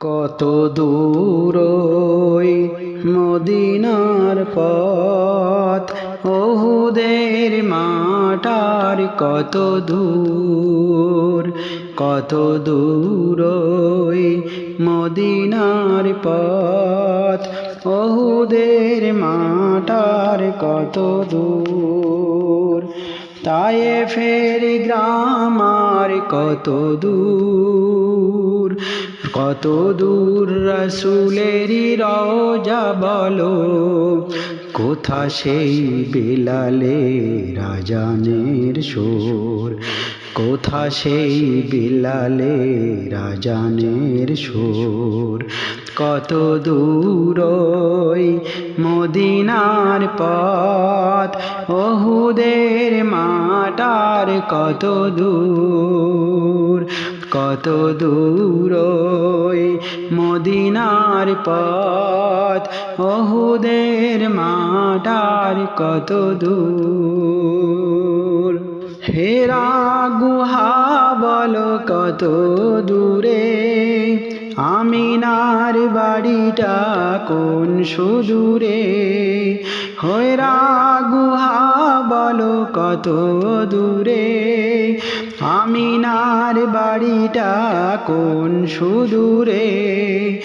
কত দূর মদিনার পথ। ওহুদের মাটার কত দূর কত দূর মদিনার পথ। ওহুদের মাটার কত দূর তায়ে ফের গ্রামার কত দূর। কত দূর রসুলেরই রওজা বলো। কোথা সেই বিলালে রাজানের সুর? কোথা সেই বিলালে রাজানের সুর? কত দূর মদিনার পথ? ওহুদের মাটার কত দূর কত দূর মদিনার পথ। অহুদের মাটার কত দূর। হেরা গুহা বল কত দূরে। আমিনার বাড়িটা কোন সুদূরে। হেরা গুহা বলো কত দূরে। আমিনার বাড়িটা কোন সুদূরে?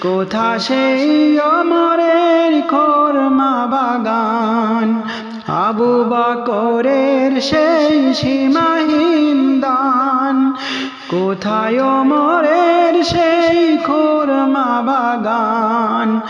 কোথা সেই অমরের খরমা বাগান? আবু বকরের সেই সীমাহীন দান। কোথায় অমরের সেই খোরমা বাগান?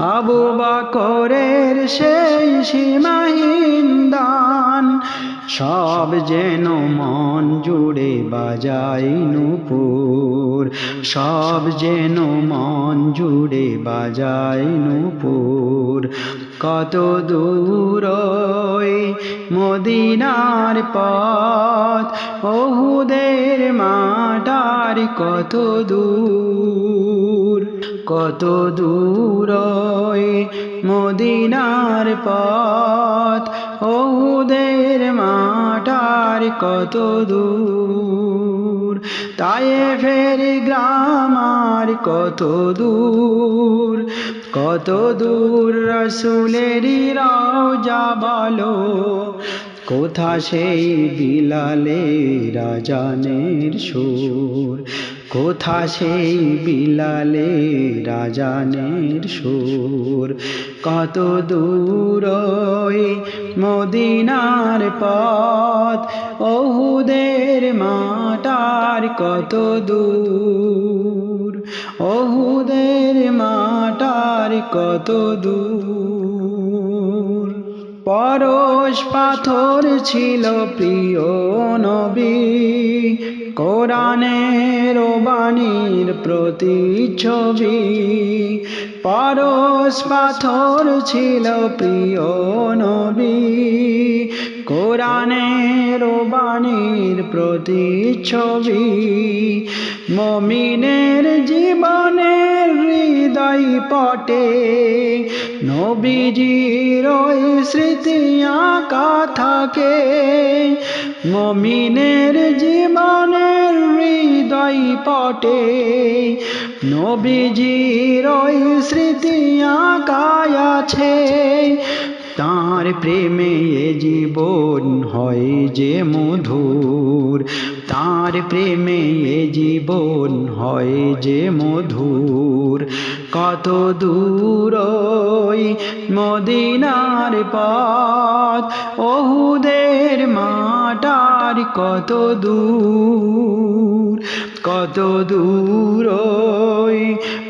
আবু বকরের সেই সীমাহীন দান। সব যেন মন জুড়ে বাজাই নুপুর। সব যেন মন জুড়ে বাজাই নুপুর। কত দূর মদিনার পথ, ওহুদের মাটার কত দূর। কত দূর মদিনার পথ ওহুদের মাটার কত দূর? তাই ফের গ্রামার কত দূর? কত দূর রসুলেরই রাজা বলো? কোথা সেই বিলালে রাজানের সুর? কোথা সেই বিলালে রাজানের সুর? কত দূর মদিনার পথ। ওহুদের মাটার কত দূর। ওহুদের মাটার কত দূর। পরশ পাথর ছিল প্রিয় নবী। কোরআনের বাণীর প্রতিচ্ছবি। পরশ পাথর ছিল প্রিয় নবী। কোরআনের বাণীর প্রতিচ্ছবি। মমিনের জীবনের হৃদয় পটে। নবীজির ওই স্মৃতি আঁকা থাকে। মমিনের জীবনের হৃদয় পটে। নবীজির ওই স্মৃতি আছে। তার প্রেমে এ জীবন হয় যে মধুর। তার প্রেমে এ জীবন হয় যে মধুর। কত দূর মদিনার পথ, ওহুদের মাটার কত দূর কত দূর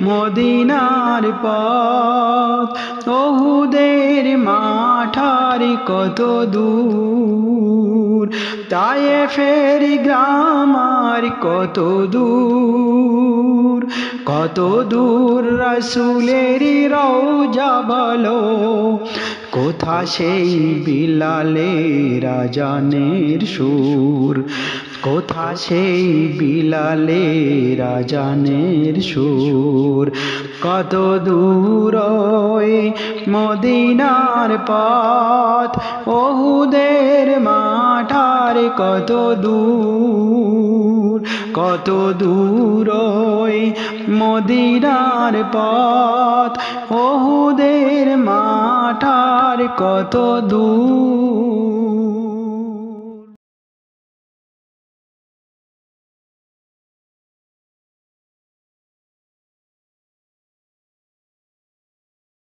মদিনার পথ। ওহুদের মাঠার কত দূর তাই ফের গ্রামার কত দূর। কত দূর রসুলেরই রওজা বলো কোথা সেই বিলালে রাজানের সুর? কোথা সেই বিলালে রাজানের সুর? কত দূর মদিনার পথ, ওহুদের মাঠার কত দূর? কত দূর ওই মদিনার পথ। ওহুদের মাঠার কত দূর।